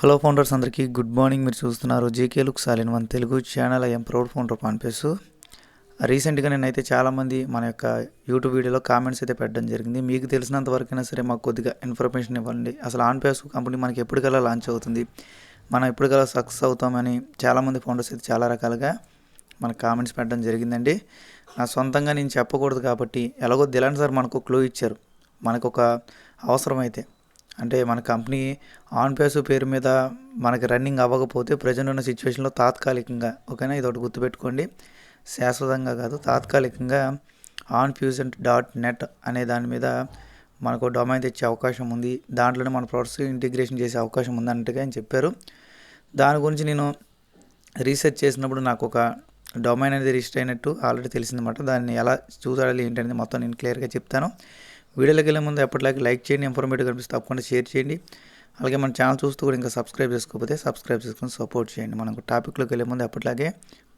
Hello founders అందరికీ good morning. మీరు చూస్తున్నారు JK look సాలిన్ one Telugu channel. I'm proud founder పాన్పేసు రీసెంట్గా నేనైతే చాలామంది మన యొక్క యూట్యూబ్ వీడియోలో కామెంట్స్ అయితే పెట్టడం జరిగింది. మీకు తెలిసినంత వరకైనా సరే మాకు కొద్దిగా ఇన్ఫర్మేషన్ ఇవ్వండి. అసలు ఆన్పేస్ కంపెనీ మనకి ఎప్పటికల్లా లాంచ్ అవుతుంది. మనం ఎప్పటికల్లా సక్సెస్ అవుతామని చాలామంది ఫౌండర్స్ అయితే చాలా రకాలుగా మనకు కామెంట్స్ పెట్టడం జరిగిందండి. నా సొంతంగా నేను చెప్పకూడదు కాబట్టి ఎలాగో దిలాన్ సార్ మనకు క్లూ ఇచ్చారు. మనకు ఒక అవసరం అయితే అంటే మన కంపెనీ ఆన్ పేస్ పేరు మీద మనకి రన్నింగ్ అవ్వకపోతే ప్రజెంట్ ఉన్న సిచ్యువేషన్లో తాత్కాలికంగా ఓకేనా? ఇది ఒకటి గుర్తుపెట్టుకోండి. శాశ్వతంగా కాదు తాత్కాలికంగా ఆన్ ఫ్యూజన్ డాట్ నెట్ అనే దాని మీద మనకు డొమైన్ తెచ్చే అవకాశం ఉంది. దాంట్లోనే మన ప్రొడక్ట్స్ ఇంటిగ్రేషన్ చేసే అవకాశం ఉందన్నట్టుగా ఆయన చెప్పారు. దాని గురించి నేను రీసెర్చ్ చేసినప్పుడు నాకు ఒక డొమైన్ అనేది రిజిస్టర్ అయినట్టు ఆల్రెడీ తెలిసిందన్నమాట. దాన్ని ఎలా చూడాలి ఏంటనేది మొత్తం నేను క్లియర్గా చెప్తాను. వీడియోలోకి వెళ్ళే ముందు ఎప్పటిలాగే లైక్ చేయండి ఇన్ఫర్మేటివ్ కనిపిస్తే తప్పకుండా షేర్ చేయండి. అలాగే మన ఛానల్ చూస్తూ కూడా ఇంకా సబ్స్క్రైబ్ చేసుకోకపోతే సబ్స్క్రైబ్ చేసుకుని సపోర్ట్ చేయండి. మనకు టాపిక్లోకి వెళ్ళే ముందు ఎప్పటిలాగే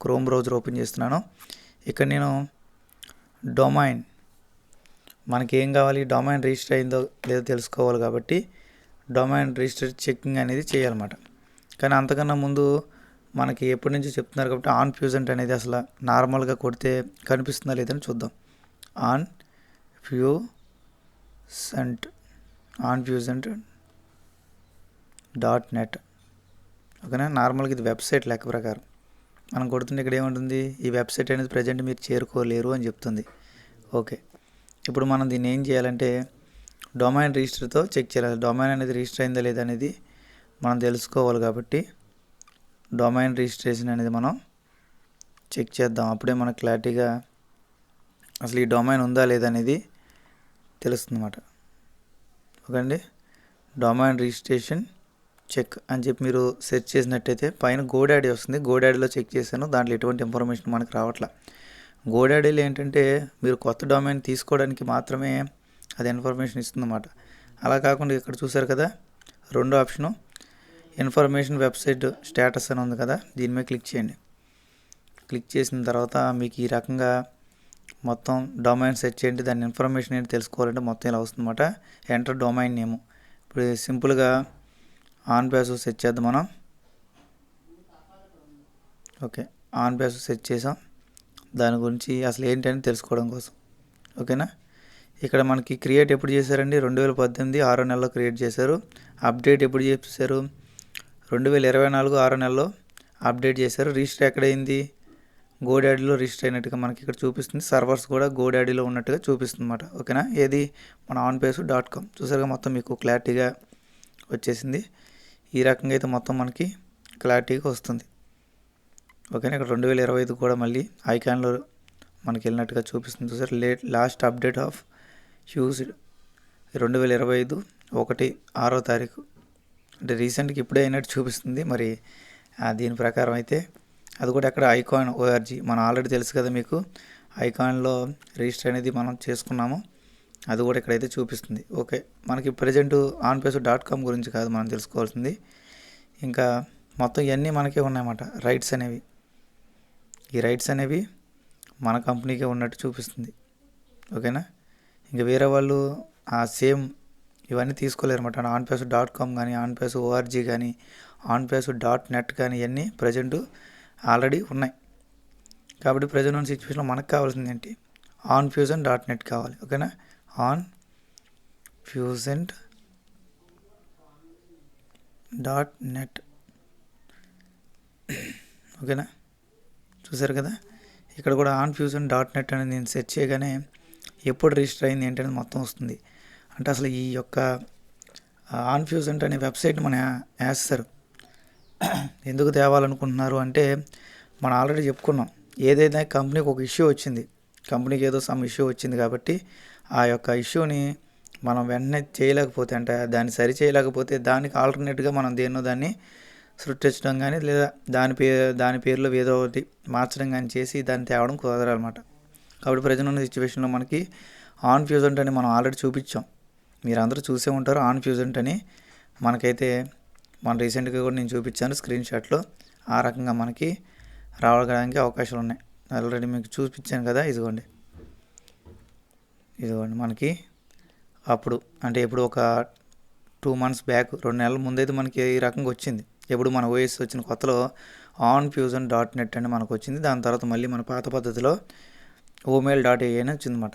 క్రోమ్ బ్రౌజర్ ఓపెన్ చేస్తున్నాను. ఇక్కడ నేను డొమైన్ మనకి ఏం కావాలి? డొమైన్ రిజిస్టర్ అయిందో లేదో తెలుసుకోవాలి కాబట్టి డొమైన్ రిజిస్టర్ చెకింగ్ అనేది చేయాలన్నమాట. కానీ అంతకన్నా ముందు మనకి ఎప్పటి నుంచో చెప్తున్నారు కాబట్టి ఆన్ ఫ్యూజెంట్ అనేది అసలు నార్మల్గా కొడితే కనిపిస్తుందా లేదని చూద్దాం. On few cent on fusion dot net. ఓకేనా? నార్మల్గా ఇది వెబ్సైట్ లెక్క ప్రకారం. మనం కొడుతుంటే ఇక్కడ ఏముంటుంది? ఈ వెబ్సైట్ అనేది ప్రజెంట్ మీరు చేరుకోలేరు అని చెప్తుంది. ఓకే. ఇప్పుడు మనం దీన్ని ఏం చేయాలంటే డొమైన్ రిజిస్టర్తో చెక్ చేయాలి. డొమైన్ అనేది రిజిస్టర్ అయిందా లేదా అనేది మనం తెలుసుకోవాలి కాబట్టి డొమైన్ రిజిస్ట్రేషన్ అనేది మనం చెక్ చేద్దాం. అప్పుడే మనకు క్లారిటీగా అసలు ఈ డొమైన్ ఉందా లేదా అనేది తెలుస్తుంది అన్నమాట ఓకే అండి డొమైన్ రిజిస్ట్రేషన్ చెక్ అని చెప్పి మీరు సెర్చ్ చేసినట్టయితే పైన గోడాడీ వస్తుంది. గోడాడీలో చెక్ చేశాను. దాంట్లో ఎటువంటి ఇన్ఫర్మేషన్ మనకు రావట్లా. గోడాడీలో ఏంటంటే మీరు కొత్త డొమైన్ తీసుకోవడానికి మాత్రమే అది ఇన్ఫర్మేషన్ ఇస్తుందన్నమాట. అలా కాకుండా ఇక్కడ చూసారు కదా రెండో ఆప్షను ఇన్ఫర్మేషన్ వెబ్సైట్ స్టేటస్ అని ఉంది కదా దీని మీద క్లిక్ చేయండి. క్లిక్ చేసిన తర్వాత మీకు ఈ రకంగా మొత్తం డొమైన్ సెట్ చేయండి. దాని ఇన్ఫర్మేషన్ ఏంటి తెలుసుకోవాలంటే మొత్తం ఇలా వస్తుందన్నమాట ఎంటర్ డొమైన్ నేమ్ ఇప్పుడు సింపుల్గా ఆన్ పేస్ సెట్ చేద్దాం మనం. ఓకే ఆన్ పేస్ సెట్ చేసాం. దాని గురించి అసలు ఏంటని తెలుసుకోవడం కోసం. ఓకేనా ఇక్కడ మనకి క్రియేట్ ఎప్పుడు చేశారండి? రెండు వేల పద్దెనిమిది ఆరో నెలలో క్రియేట్ చేశారు. అప్డేట్ ఎప్పుడు చేశారు? రెండు వేల ఇరవై నాలుగు ఆరో నెలలో అప్డేట్ చేశారు. రిజిస్టర్ ఎక్కడైంది గోడాడీలో రిజిస్టర్ అయినట్టుగా మనకి ఇక్కడ చూపిస్తుంది. సర్వర్స్ కూడా గోడాడీలో ఉన్నట్టుగా చూపిస్తుంది అనమాట ఓకేనా? ఏది? మన ఆన్ పేస్ డాట్ కామ్. చూసారుగా మొత్తం మీకు క్లారిటీగా వచ్చేసింది. ఈ రకంగా అయితే మొత్తం మనకి క్లారిటీగా వస్తుంది. ఓకేనా? ఇక్కడ రెండు వేల ఇరవై ఐదు కూడా మళ్ళీ ఐకాన్లో మనకి వెళ్ళినట్టుగా చూపిస్తుంది. చూసారు? Late last update of used రెండు వేల ఇరవై ఐదు ఒకటి ఆరో తారీఖు. అంటే రీసెంట్గా ఇప్పుడే అయినట్టు చూపిస్తుంది. మరి దీని ప్రకారం అయితే అది కూడా అక్కడ ఐకాన్ ఓఆర్జీ మనం ఆల్రెడీ తెలుసు కదా మీకు. ఐకాన్లో రిజిస్టర్ అనేది మనం చేసుకున్నాము. అది కూడా ఇక్కడైతే చూపిస్తుంది. ఓకే. మనకి ప్రజెంట్ ఆన్పేస్ డాట్ కామ్ గురించి కాదు మనం తెలుసుకోవాల్సింది. ఇంకా మొత్తం ఇవన్నీ మనకే ఉన్నాయన్నమాట. రైట్స్ అనేవి. ఈ రైట్స్ అనేవి మన కంపెనీకే ఉన్నట్టు చూపిస్తుంది. ఓకేనా? ఇంకా వేరే వాళ్ళు ఆ సేమ్ ఇవన్నీ తీసుకోలేరు అనమాట ఆన్పేస్ డాట్ కామ్ కానీ ఆన్పేస్ ఓఆర్జీ కానీ ఆన్పేస్ డాట్ నెట్ కానీ ఇవన్నీ ప్రజెంట్ ఆల్రెడీ ఉన్నాయి. కాబట్టి ప్రజెంట్ ఉన్న సిచ్యువేషన్లో మనకు కావాల్సింది ఏంటి? ఆన్ ఫ్యూజన్ డాట్ నెట్ కావాలి. ఓకేనా? ఆన్ ఫ్యూజెంట్ డాట్ నెట్ ఓకేనా? చూసారు కదా? ఇక్కడ కూడా ఆన్ ఫ్యూజన్ డాట్ నెట్ అనేది నేను సెర్చ్ చేయగానే ఎప్పుడు రిజిస్టర్ అయింది ఏంటి అనేది మొత్తం వస్తుంది. అంటే అసలు ఈ యొక్క ఆన్ ఫ్యూజన్ అనే వెబ్సైట్ మన వేస్తారు ఎందుకు తేవాలనుకుంటున్నారు అంటే మనం ఆల్రెడీ చెప్పుకున్నాం ఏదైనా కంపెనీకి ఒక ఇష్యూ వచ్చింది కంపెనీకి ఏదో సమ్ ఇష్యూ వచ్చింది కాబట్టి ఆ యొక్క ఇష్యూని మనం వెంటనే చేయలేకపోతే అంటే దాన్ని సరి చేయలేకపోతే దానికి ఆల్టర్నేట్గా మనం దేన్నో దాన్ని సృష్టించడం కానీ లేదా దాని పేరు దాని పేరులో ఏదో ఒకటి మార్చడం కానీ చేసి దాన్ని తేవడం కుదరాలన్నమాట కాబట్టి ప్రజెంట్ ఉన్న సిచ్యువేషన్లో మనకి ఆన్ ఫ్యూజెంట్ అని మనం ఆల్రెడీ చూపించాం. మీరు అందరూ చూసే ఉంటారు ఆన్ ఫ్యూజెంట్ అని. మనకైతే మన రీసెంట్గా కూడా నేను చూపించాను స్క్రీన్ షాట్లో. ఆ రకంగా మనకి రావడానికి అవకాశాలు ఉన్నాయి ఆల్రెడీ మీకు చూపించాను కదా ఇదిగోండి. ఇదిగోండి మనకి అప్పుడు అంటే ఇప్పుడు ఒక టూ మంత్స్ బ్యాక్ రెండు నెలల ముందైతే మనకి ఈ రకంగా వచ్చింది. ఎప్పుడు మన ఓఎస్ వచ్చిన కొత్తలో ఆన్ ఫ్యూజన్ డాట్ నెట్ అని మనకు వచ్చింది. దాని తర్వాత మళ్ళీ మన పాత పద్ధతిలో ఓమెయిల్ డాట్ ఏ అని వచ్చిందన్నమాట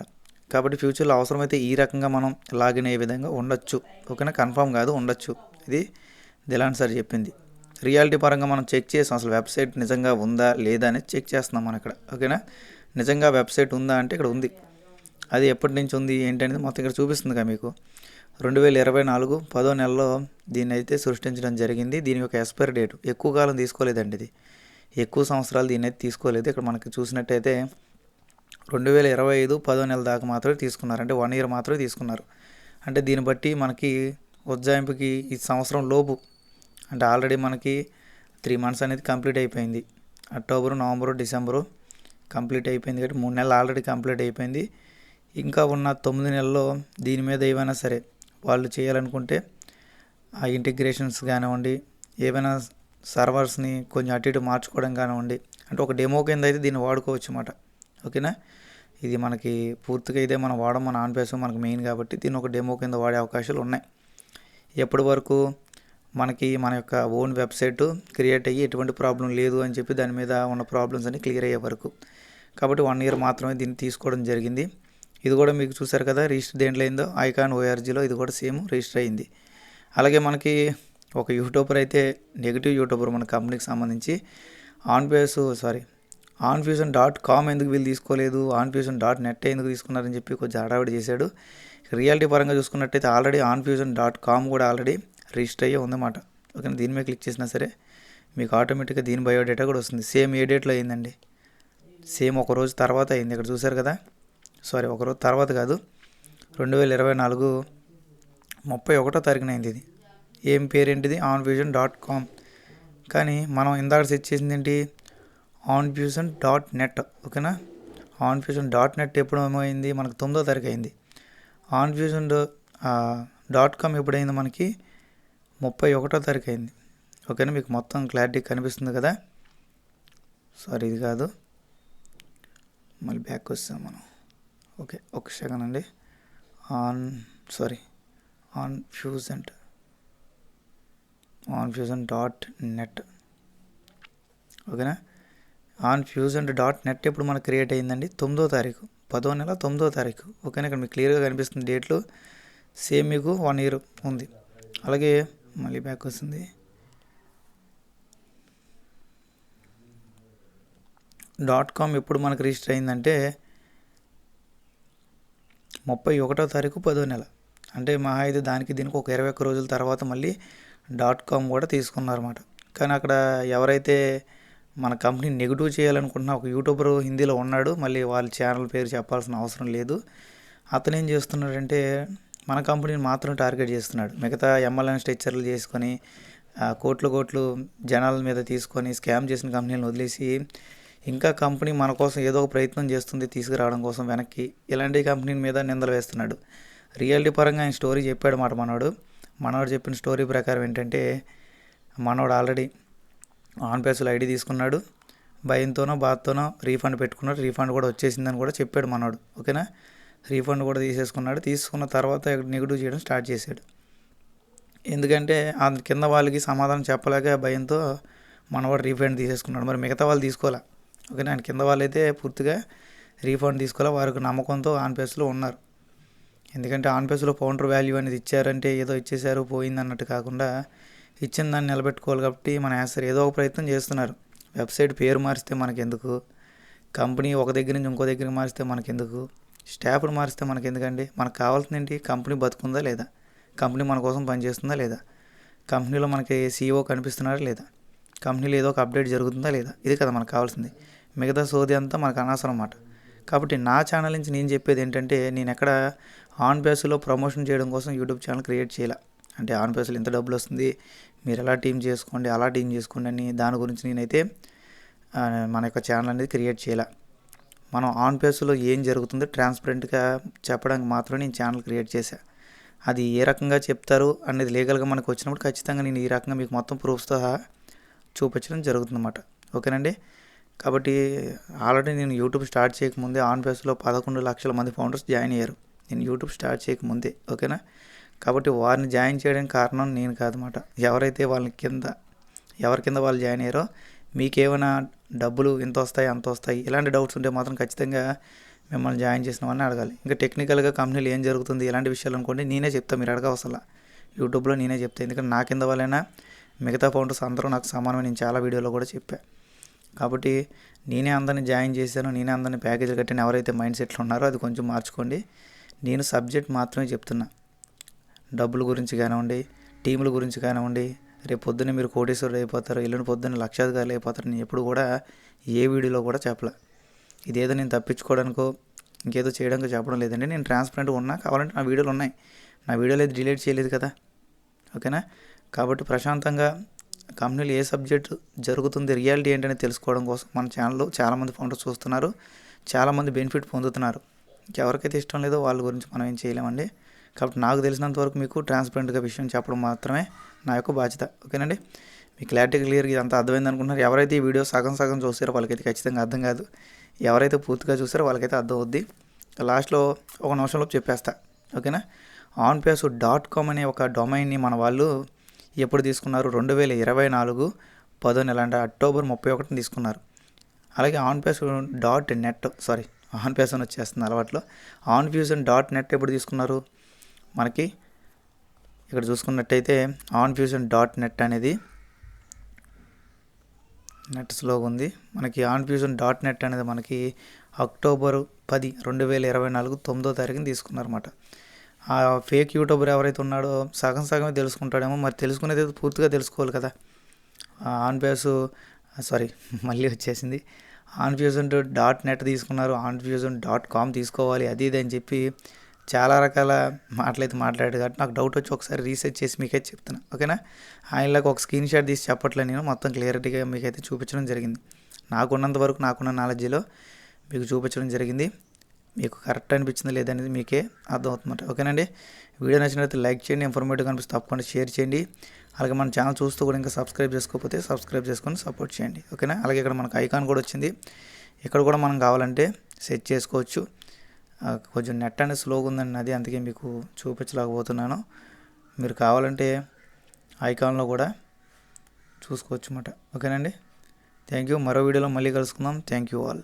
కాబట్టి ఫ్యూచర్లో అవసరమైతే ఈ రకంగా మనం లాగిన్ అయ్యే విధంగా ఉండొచ్చు. ఓకేనా? కన్ఫామ్ కాదు ఉండొచ్చు. ఇది దిలాన్ సార్ చెప్పింది. రియాలిటీ పరంగా మనం చెక్ చేసాం అసలు వెబ్సైట్ నిజంగా ఉందా లేదా అనేది చెక్ చేస్తున్నాం మనం ఇక్కడ. ఓకేనా? నిజంగా వెబ్సైట్ ఉందా అంటే ఇక్కడ ఉంది. అది ఎప్పటి నుంచి ఉంది ఏంటనేది మొత్తం ఇక్కడ చూపిస్తుందిగా మీకు. రెండు వేల ఇరవై నాలుగు పదో నెలలో దీన్ని అయితే సృష్టించడం జరిగింది. దీని యొక్క ఎక్స్పైరీ డేట్ ఎక్కువ కాలం తీసుకోలేదండి ఇది. ఎక్కువ సంవత్సరాలు దీన్ని అయితే తీసుకోలేదు. ఇక్కడ మనకి చూసినట్టయితే రెండు వేల ఇరవై ఐదు పదో నెల దాకా మాత్రమే తీసుకున్నారు. అంటే వన్ ఇయర్ మాత్రమే తీసుకున్నారు. అంటే దీన్ని బట్టి మనకి ఉజ్జాయింపుకి ఈ సంవత్సరం లోపు అంటే ఆల్రెడీ మనకి త్రీ మంత్స్ అనేది కంప్లీట్ అయిపోయింది. అక్టోబరు నవంబరు డిసెంబరు కంప్లీట్ అయిపోయింది కాబట్టి మూడు నెలలు ఆల్రెడీ కంప్లీట్ అయిపోయింది. ఇంకా ఉన్న తొమ్మిది నెలల్లో దీని మీద ఏమైనా సరే వాళ్ళు చేయాలనుకుంటే ఆ ఇంటిగ్రేషన్స్ కానివ్వండి ఏవైనా సర్వర్స్ని కొంచెం అటు ఇటు మార్చుకోవడం కానివ్వండి అంటే ఒక డెమో కింద అయితే దీన్ని వాడుకోవచ్చు అన్నమాట. ఓకేనా? ఇది మనకి పూర్తిగా ఇదే మనం వాడడం మన ఆన్ పేసం మనకు మెయిన్ కాబట్టి దీన్ని ఒక డెమో కింద వాడే అవకాశాలు ఉన్నాయి. ఎప్పటి వరకు మనకి మన యొక్క ఓన్ వెబ్సైట్ క్రియేట్ అయ్యి ఎటువంటి ప్రాబ్లం లేదు అని చెప్పి దాని మీద ఉన్న ప్రాబ్లమ్స్ అన్ని క్లియర్ అయ్యే వరకు. కాబట్టి వన్ ఇయర్ మాత్రమే దీన్ని తీసుకోవడం జరిగింది. ఇది కూడా మీకు చూసారు కదా రిజిస్టర్ దేంట్లో అయిందో? ఐకాన్ ఓఆర్జీలో ఇది కూడా సేమ్ రిజిస్టర్ అయింది. అలాగే మనకి ఒక యూట్యూబర్ అయితే నెగిటివ్ యూట్యూబర్ మన కంపెనీకి సంబంధించి on sorry on fusion dot com ఎందుకు వీళ్ళు తీసుకోలేదు ఆన్ఫ్యూజన్ డాట్ నెట్ ఎందుకు తీసుకున్నారని చెప్పి కొంచెం హడావిడి చేశాడు. రియాలిటీ పరంగా చూసుకున్నట్టయితే already on fusion dot com కూడా ఆల్రెడీ రిజిస్టర్ అయ్యే ఉందన్నమాట. ఓకే దీని మీద క్లిక్ చేసినా సరే మీకు ఆటోమేటిక్గా దీని బయోడేటా కూడా వస్తుంది. సేమ్ ఏ డేట్లో అయిందండి? సేమ్ ఒక రోజు తర్వాత అయింది. ఇక్కడ చూసారు కదా? సారీ ఒక రోజు తర్వాత కాదు. రెండు వేల ఇరవై నాలుగు ముప్పై ఒకటో తారీఖున అయింది ఇది. ఏం పేరేంటిది? On fusion dot com. కానీ మనం ఇందాక సెట్ చేసింది ఏంటి? On fusion dot net. ఓకేనా? ఆన్ ఫ్యూజన్ డాట్ నెట్ ఎప్పుడు ఏమైంది? మనకు తొమ్మిదో తారీఖు అయింది. ఆన్ ఫ్యూజన్ డాట్ కామ్ ఎప్పుడైంది మనకి? ముప్పై ఒకటో తారీఖు అయింది ఓకేనా? మీకు మొత్తం క్లారిటీ కనిపిస్తుంది కదా? సారీ ఇది కాదు. మళ్ళీ బ్యాక్ వస్తాం మనం. ఓకే ఒక సెకండ్ అండి. On sorry on fusion on fusion dot net. ఓకేనా? ఆన్ ఫ్యూజన్ డాట్ నెట్ ఇప్పుడు మనకు క్రియేట్ అయిందండి తొమ్మిదో తారీఖు. పదో నెల తొమ్మిదో తారీఖు. ఓకేనా? ఇక్కడ మీకు క్లియర్గా కనిపిస్తుంది డేట్లు సేమ్ మీకు వన్ ఇయర్ ఉంది. అలాగే మళ్ళీ బ్యాక్ వస్తుంది. డాట్ కామ్ ఎప్పుడు మనకు రిజిస్టర్ అయిందంటే ముప్పై ఒకటో తారీఖు పదో నెల. అంటే మహా అయితే దానికి దీనికి ఒక ఇరవై ఒక్క రోజుల తర్వాత మళ్ళీ డాట్ కామ్ కూడా తీసుకున్నారన్నమాట. కానీ అక్కడ ఎవరైతే మన కంపెనీ నెగిటివ్ చేయాలనుకుంటున్న ఒక యూట్యూబర్ హిందీలో ఉన్నాడు మళ్ళీ వాళ్ళ ఛానల్ పేరు చెప్పాల్సిన అవసరం లేదు. అతను ఏం చేస్తున్నాడంటే మన కంపెనీని మాత్రం టార్గెట్ చేస్తున్నాడు. మిగతా ఎంఎల్ఎన్ స్ట్రక్చర్లు చేసుకొని కోట్లు కోట్లు జనాల మీద తీసుకొని స్కామ్ చేసిన కంపెనీలను వదిలేసి ఇంకా కంపెనీ మన కోసం ఏదో ఒక ప్రయత్నం చేస్తుంది తీసుకురావడం కోసం వెనక్కి ఇలాంటి కంపెనీ మీద నిందలు వేస్తున్నాడు. రియాలిటీ పరంగా ఆయన స్టోరీ చెప్పాడు మాట మనోడు. మనోడు చెప్పిన స్టోరీ ప్రకారం ఏంటంటే మనోడు ఆల్రెడీ ఆన్ పేస్లో ఐడి తీసుకున్నాడు. భయంతోనో బాధతోనో రీఫండ్ పెట్టుకున్నాడు. రీఫండ్ కూడా వచ్చేసిందని కూడా చెప్పాడు మనోడు. ఓకేనా? రీఫండ్ కూడా తీసేసుకున్నాడు. తీసుకున్న తర్వాత నెగిటివ్ చేయడం స్టార్ట్ చేశాడు. ఎందుకంటే ఆ కింద వాళ్ళకి సమాధానం చెప్పలేక భయంతో మనవాడు రీఫండ్ తీసేసుకున్నాడు. మరి మిగతా వాళ్ళు తీసుకోలే ఓకే ఆయన కింద వాళ్ళైతే పూర్తిగా రీఫండ్ తీసుకోలే వారికి నమ్మకంతో ఆన్పేస్లో ఉన్నారు. ఎందుకంటే ఆన్పేస్లో పౌండర్ వాల్యూ అనేది ఇచ్చారంటే ఏదో ఇచ్చేశారు పోయింది అన్నట్టు కాకుండా ఇచ్చిన దాన్ని నిలబెట్టుకోవాలి కాబట్టి మన యాసర్ ఏదో ఒక ప్రయత్నం చేస్తున్నారు. వెబ్సైట్ పేరు మారిస్తే మనకెందుకు? కంపెనీ ఒక దగ్గర నుంచి ఇంకో దగ్గరికి మారిస్తే మనకెందుకు? స్టాఫ్ను మారిస్తే మనకి ఎందుకండి మనకు కావాల్సింది ఏంటి కంపెనీ బతుకుందా లేదా? కంపెనీ మన కోసం పనిచేస్తుందా లేదా? కంపెనీలో మనకి సీఈఓ కనిపిస్తున్నారా లేదా? కంపెనీలో ఏదో ఒక అప్డేట్ జరుగుతుందా లేదా? ఇది కదా మనకు కావాల్సింది. మిగతా సోది అంతా మనకు అనవసరం అన్నమాట కాబట్టి నా ఛానల్ నుంచి నేను చెప్పేది ఏంటంటే నేను ఎక్కడ ఆన్ బేస్లో ప్రమోషన్ చేయడం కోసం యూట్యూబ్ ఛానల్ క్రియేట్ చేయాలి. అంటే ఆన్ బేస్లో ఎంత డబ్బులు వస్తుంది మీరు ఎలా టీం చేసుకోండి అలా టీం చేసుకోండి అని దాని గురించి నేనైతే మన యొక్క ఛానల్ అనేది క్రియేట్ చేయాలి. మనం ఆన్ పేస్లో ఏం జరుగుతుందో ట్రాన్స్పరెంట్గా చెప్పడానికి మాత్రమే నేను ఛానల్ క్రియేట్ చేశా. అది ఏ రకంగా చెప్తారు అనేది లీగల్గా మనకు వచ్చినప్పుడు ఖచ్చితంగా నేను ఈ రకంగా మీకు మొత్తం ప్రూఫ్స్తో చూపించడం జరుగుతుందన్నమాట. ఓకేనండి? కాబట్టి ఆల్రెడీ నేను యూట్యూబ్ స్టార్ట్ చేయకముందే ఆన్ పేస్లో పదకొండు లక్షల మంది ఫౌండర్స్ జాయిన్ అయ్యారు. నేను యూట్యూబ్ స్టార్ట్ చేయకముందే ఓకేనా? కాబట్టి వారిని జాయిన్ చేయడానికి కారణం నేను కాదన్నమాట. ఎవరైతే వాళ్ళని కింద ఎవరి కింద వాళ్ళు జాయిన్ అయ్యారో మీకేమైనా డబ్బులు ఎంత వస్తాయి అంత వస్తాయి ఇలాంటి డౌట్స్ ఉంటే మాత్రం ఖచ్చితంగా మిమ్మల్ని జాయిన్ చేసిన వాళ్ళని అడగాలి. ఇంకా టెక్నికల్గా కంపెనీలో ఏం జరుగుతుంది ఇలాంటి విషయాలు అనుకోండి నేనే చెప్తాను మీరు అడగవసలా. యూట్యూబ్లో నేనే చెప్తాను ఎందుకంటే నా కింద వాళ్ళైనా మిగతా ఫౌండర్స్ అందరూ నాకు సమానమే నేను చాలా వీడియోలో కూడా చెప్పాను కాబట్టి నేనే అందరిని జాయిన్ చేశాను నేనే అందరిని ప్యాకేజ్ కట్టిన ఎవరైతే మైండ్ సెట్లు ఉన్నారో అది కొంచెం మార్చుకోండి. నేను సబ్జెక్ట్ మాత్రమే చెప్తున్నా. డబ్బుల గురించి కానివ్వండి టీముల గురించి కానివ్వండి రేపు పొద్దున్న మీరు కోటేశ్వరుడు అయిపోతారు ఎల్లుండి పొద్దున్న లక్షాధికారులు అయిపోతారు నేను ఎప్పుడు కూడా ఏ వీడియోలో కూడా చెప్పలే. ఇదేదో నేను తప్పించుకోవడానికో ఇంకేదో చేయడానికో చెప్పడం లేదండి. నేను ట్రాన్స్పరెంట్గా ఉన్నా కావాలంటే నా వీడియోలు ఉన్నాయి. నా వీడియోలు అయితే డిలీట్ చేయలేదు కదా. ఓకేనా? కాబట్టి ప్రశాంతంగా కంపెనీలో ఏ సబ్జెక్ట్ జరుగుతుంది రియాలిటీ ఏంటనేది తెలుసుకోవడం కోసం మన ఛానల్లో చాలామంది ఫౌండర్స్ చూస్తున్నారు. చాలామంది బెనిఫిట్ పొందుతున్నారు. ఎవరికైతే ఇష్టం లేదో వాళ్ళ గురించి మనం ఏం చేయలేమండి. కాబట్టి నాకు తెలిసినంత వరకు మీకు ట్రాన్స్పరెంట్గా విషయం చెప్పడం మాత్రమే నా యొక్క బాధ్యత. ఓకేనండి? మీ క్లారిటీ క్లియర్గా ఇదంతా అర్థమైంది అనుకుంటున్నారు. ఎవరైతే ఈ వీడియో సగం సగం చూసారో వాళ్ళకైతే ఖచ్చితంగా అర్థం కాదు. ఎవరైతే పూర్తిగా చూసారో వాళ్ళకైతే అర్థం అవుద్ది. లాస్ట్లో ఒక నిమిషంలో చెప్పేస్తా. ఓకేనా? ఆన్ పేస్ డాట్ కామ్ అనే ఒక డొమైన్ని మన వాళ్ళు ఎప్పుడు తీసుకున్నారు? రెండు వేల ఇరవై నాలుగు పదో నెల అంటే అక్టోబర్ ముప్పై ఒకటిని తీసుకున్నారు. అలాగే on pace dot net sorry on pace అని వచ్చేస్తుంది అలవాట్లో. ఆన్ ఫ్యూజన్ డాట్ నెట్ ఎప్పుడు తీసుకున్నారు? మనకి ఇక్కడ చూసుకున్నట్టయితే ఆన్ ఫ్యూజన్ డాట్ నెట్ అనేది నెట్ స్లోగా ఉంది. మనకి ఆన్ ఫ్యూజన్ డాట్ నెట్ అనేది మనకి అక్టోబర్ పది రెండు వేల ఇరవై నాలుగు తొమ్మిదో తారీఖున తీసుకున్నారన్నమాట. ఆ ఫేక్ యూట్యూబర్ ఎవరైతే ఉన్నాడో సగం సగమే తెలుసుకుంటాడేమో మరి తెలుసుకునేది అయితే పూర్తిగా తెలుసుకోవాలి కదా. ఆన్ ఫ్యూస్ సారీ మళ్ళీ వచ్చేసింది. ఆన్ ఫ్యూజన్ డాట్ నెట్ తీసుకున్నారు ఆన్ ఫ్యూజన్ డాట్ కామ్ తీసుకోవాలి అది ఇది అని చెప్పి చాలా రకాల మాటలైతే మాట్లాడాడు కాబట్టి నాకు డౌట్ వచ్చి ఒకసారి రీసెర్చ్ చేసి మీకైతే చెప్తున్నా. ఓకేనా ఆయనలాగా ఒక స్క్రీన్ షాట్ తీసి చెప్పట్లే నేను. మొత్తం క్లియరిటీగా మీకైతే చూపించడం జరిగింది. నాకున్నంత వరకు నాకున్న నాలెడ్జ్లో మీకు చూపించడం జరిగింది. మీకు కరెక్ట్ అనిపించింది లేదనేది మీకే అర్థమవుతుందన్నమాట. ఓకేనండి వీడియో నచ్చినట్లయితే లైక్ చేయండి. ఇన్ఫర్మేటివ్ కనిపిస్తే తప్పకుండా షేర్ చేయండి. అలాగే మన ఛానల్ చూస్తూ కూడా ఇంకా సబ్స్క్రైబ్ చేసుకోకపోతే సబ్స్క్రైబ్ చేసుకొని సపోర్ట్ చేయండి. ఓకేనా అలాగే ఇక్కడ మనకు ఐకాన్ కూడా వచ్చింది. ఇక్కడ కూడా మనం కావాలంటే సెట్ చేసుకోవచ్చు. కొంచెం నెట్ అనేది స్లోగా ఉందండి అది అందుకే మీకు చూపించలేకపోతున్నాను. మీరు కావాలంటే ఐకాన్లో కూడా చూసుకోవచ్చు అన్నమాట ఓకేనండి? Thank you. మరో వీడియోలో మళ్ళీ కలుసుకుందాం. Thank you all.